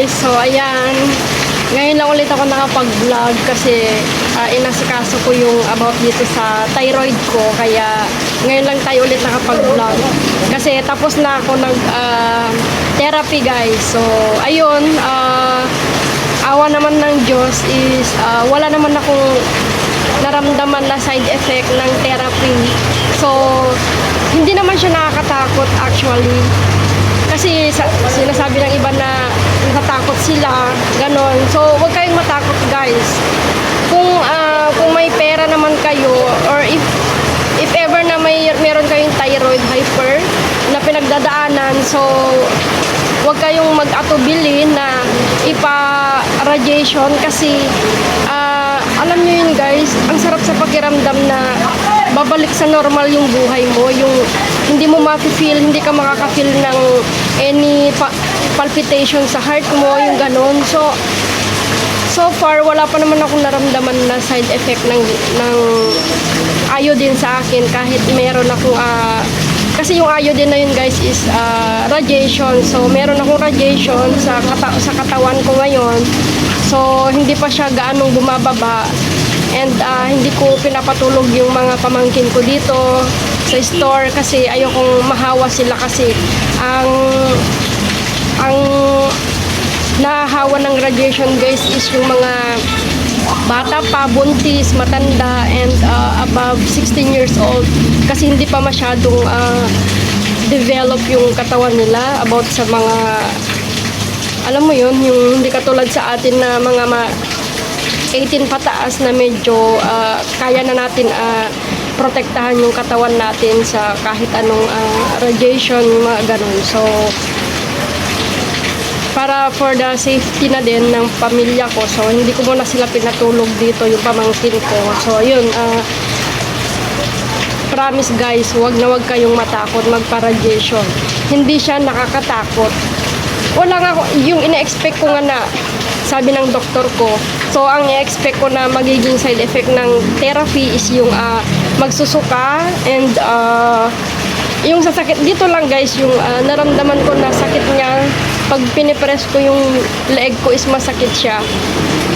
guys, so ayan. Ngayon lang ulit ako nakapag-vlog kasi uh, inasikaso ko yung about dito sa thyroid ko. Kaya ngayon lang tayo ulit nakapag-vlog. Kasi tapos na ako nag ah, therapy guys. So ayun, ah, awa naman ng Diyos is ah, wala naman akong naramdaman na side effect ng therapy. So hindi naman siya nakakatakot actually. Kasi sa, sinasabi ng iba na natatakot sila, ganon. So, huwag kayong matakot guys. Kung, ah, kung may pera naman kayo, or if, if ever na may, meron kayong thyroid hyper na pinagdadaanan, so, huwag kayong mag-atubili na ipa-radiation kasi, ah, alam nyo yun guys, ang sarap sa pakiramdam na babalik sa normal yung buhay mo, yung hindi mo ma-feel, hindi ka makaka-feel ng any palpitation sa heart mo, yung ganon. So, so far, wala pa naman akong naramdaman na side effect ng, ng iodine sa akin kahit meron akong ah, kasi yung iodine na yun guys is ah, radiation. So, meron akong radiation sa, kata- sa katawan ko ngayon. So, hindi pa siya gaanong bumababa. And ah, hindi ko pinapatulog yung mga pamangkin ko dito sa store kasi ayokong mahawa sila kasi ang ang nahahawa ng radiation guys is yung mga bata pa, buntis, matanda, and uh, above 16 years old kasi hindi pa masyadong uh, develop yung katawan nila about sa mga alam mo yun, yung hindi katulad sa atin na mga ma 18 pataas na medyo uh, kaya na natin uh, protektahan yung katawan natin sa kahit anong uh, radiation, mga ganun. So, para for the safety na din ng pamilya ko. So, hindi ko muna sila pinatulog dito yung pamangkin ko. So, yun. ah, promise guys, wag na wag kayong matakot magpa-radiation. Hindi siya nakakatakot. Wala nga ako, yung ina-expect ko nga na sabi ng doktor ko. So, ang i-expect ko na magiging side effect ng therapy is yung ah, magsusuka and ah, yung sa sakit dito lang guys yung ah, naramdaman ko na sakit niya pag pinipress ko yung leg ko is masakit siya.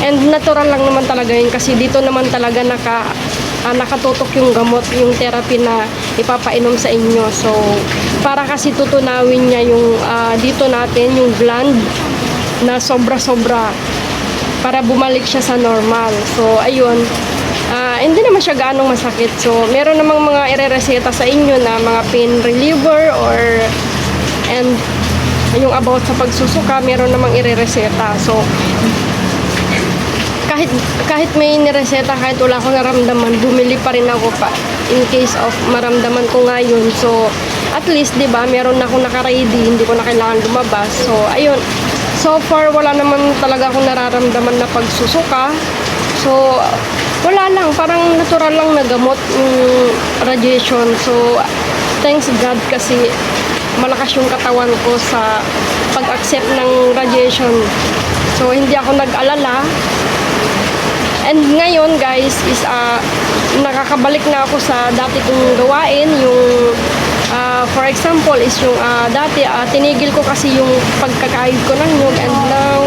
And natural lang naman talaga yun kasi dito naman talaga naka ah, nakatutok yung gamot yung therapy na ipapainom sa inyo. So para kasi tutunawin niya yung ah, dito natin yung gland na sobra-sobra para bumalik siya sa normal. So ayun. Ah, hindi naman siya gaanong masakit. So, meron namang mga irereseta sa inyo na mga pain reliever or yung about sa pagsusuka, meron namang irereseta. So, kahit kahit may nireseta, kahit wala akong naramdaman, bumili pa rin ako pa in case of maramdaman ko nga yun. So, at least, di ba, meron na akong naka-ready, hindi ko na kailangan lumabas. So, ayun. So far, wala naman talaga akong nararamdaman na pagsusuka. So, wala lang. Parang natural lang na gamot yung radiation. So, thanks God kasi malakas yung katawan ko sa pag-accept ng radiation. So, hindi ako nag-alala. And ngayon guys is ah, nakakabalik na ako sa dati kong gawain yung ah, for example is yung ah, dati ah, tinigil ko kasi yung pagkakain ko ng nyug and now